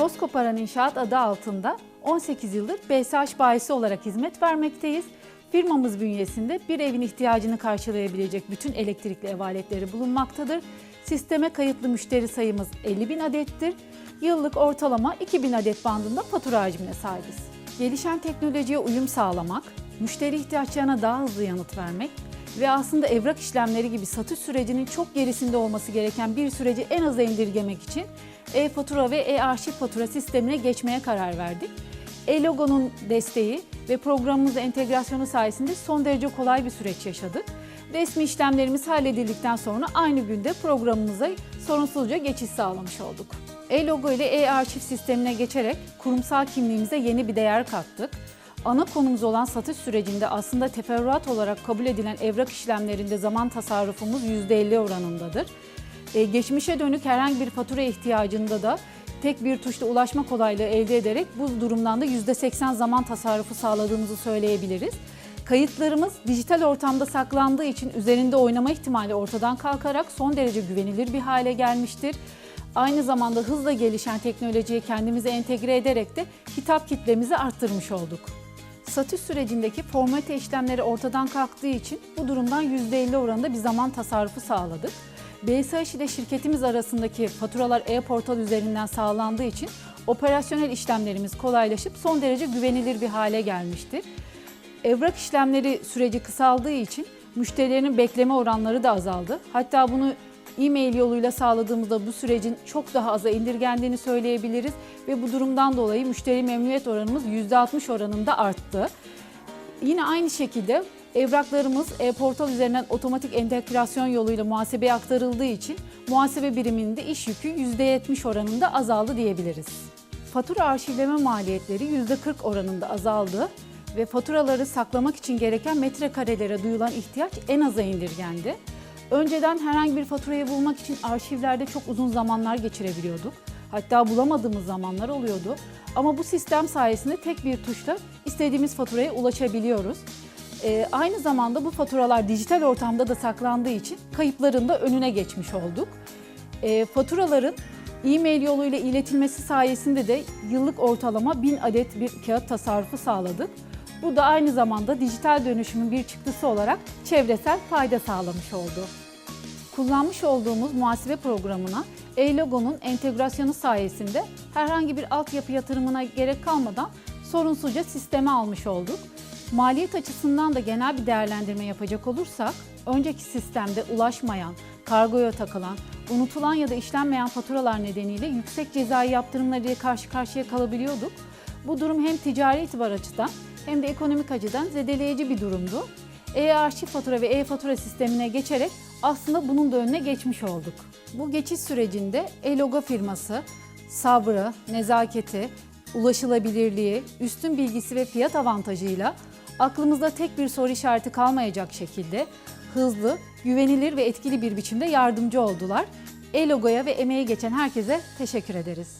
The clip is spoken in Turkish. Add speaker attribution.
Speaker 1: Toz Koparan İnşaat adı altında 18 yıldır BSH bayisi olarak hizmet vermekteyiz. Firmamız bünyesinde bir evin ihtiyacını karşılayabilecek bütün elektrikli ev aletleri bulunmaktadır. Sisteme kayıtlı müşteri sayımız 50 bin adettir. Yıllık ortalama 2000 adet bandında fatura hacmine sahibiz. Gelişen teknolojiye uyum sağlamak, müşteri ihtiyaçlarına daha hızlı yanıt vermek ve aslında evrak işlemleri gibi satış sürecinin çok gerisinde olması gereken bir süreci en aza indirgemek için e-fatura ve e-arşiv fatura sistemine geçmeye karar verdik. E-Logo'nun desteği ve programımızla entegrasyonu sayesinde son derece kolay bir süreç yaşadık. Resmi işlemlerimiz halledildikten sonra aynı günde programımıza sorunsuzca geçiş sağlamış olduk. E-Logo ile e-arşiv sistemine geçerek kurumsal kimliğimize yeni bir değer kattık. Ana konumuz olan satış sürecinde aslında teferruat olarak kabul edilen evrak işlemlerinde zaman tasarrufumuz %50 oranındadır. Ee, geçmişe dönük herhangi bir fatura ihtiyacında da tek bir tuşla ulaşma kolaylığı elde ederek bu durumdan da %80 zaman tasarrufu sağladığımızı söyleyebiliriz. Kayıtlarımız dijital ortamda saklandığı için üzerinde oynama ihtimali ortadan kalkarak son derece güvenilir bir hale gelmiştir. Aynı zamanda hızla gelişen teknolojiyi kendimize entegre ederek de hitap kitlemizi arttırmış olduk. Satış sürecindeki formalite işlemleri ortadan kalktığı için bu durumdan %50 oranında bir zaman tasarrufu sağladık. BSH ile şirketimiz arasındaki faturalar e-portal üzerinden sağlandığı için operasyonel işlemlerimiz kolaylaşıp son derece güvenilir bir hale gelmiştir. Evrak işlemleri süreci kısaldığı için müşterilerin bekleme oranları da azaldı. Hatta bunu e-mail yoluyla sağladığımızda bu sürecin çok daha aza indirgendiğini söyleyebiliriz ve bu durumdan dolayı müşteri memnuniyet oranımız %60 oranında arttı. Yine aynı şekilde evraklarımız e-portal üzerinden otomatik entegrasyon yoluyla muhasebeye aktarıldığı için muhasebe biriminde iş yükü %70 oranında azaldı diyebiliriz. Fatura arşivleme maliyetleri %40 oranında azaldı ve faturaları saklamak için gereken metrekarelere duyulan ihtiyaç en aza indirgendi. Önceden herhangi bir faturayı bulmak için arşivlerde çok uzun zamanlar geçirebiliyorduk. Hatta bulamadığımız zamanlar oluyordu. Ama bu sistem sayesinde tek bir tuşla istediğimiz faturaya ulaşabiliyoruz. Ee, aynı zamanda bu faturalar dijital ortamda da saklandığı için kayıpların da önüne geçmiş olduk. Ee, faturaların e-mail yoluyla iletilmesi sayesinde de yıllık ortalama 1000 adet bir kağıt tasarrufu sağladık. Bu da aynı zamanda dijital dönüşümün bir çıktısı olarak çevresel fayda sağlamış oldu. Kullanmış olduğumuz muhasebe programına E-Logo'nun entegrasyonu sayesinde herhangi bir altyapı yatırımına gerek kalmadan sorunsuzca sisteme almış olduk. Maliyet açısından da genel bir değerlendirme yapacak olursak, önceki sistemde ulaşmayan, kargoya takılan, unutulan ya da işlenmeyen faturalar nedeniyle yüksek cezai yaptırımlarıyla karşı karşıya kalabiliyorduk. Bu durum hem ticari itibar açıdan hem de ekonomik açıdan zedeleyici bir durumdu. E-arşiv fatura ve e-fatura sistemine geçerek aslında bunun da önüne geçmiş olduk. Bu geçiş sürecinde e-logo firması sabrı, nezaketi, ulaşılabilirliği, üstün bilgisi ve fiyat avantajıyla aklımızda tek bir soru işareti kalmayacak şekilde hızlı, güvenilir ve etkili bir biçimde yardımcı oldular. E-logoya ve emeği geçen herkese teşekkür ederiz.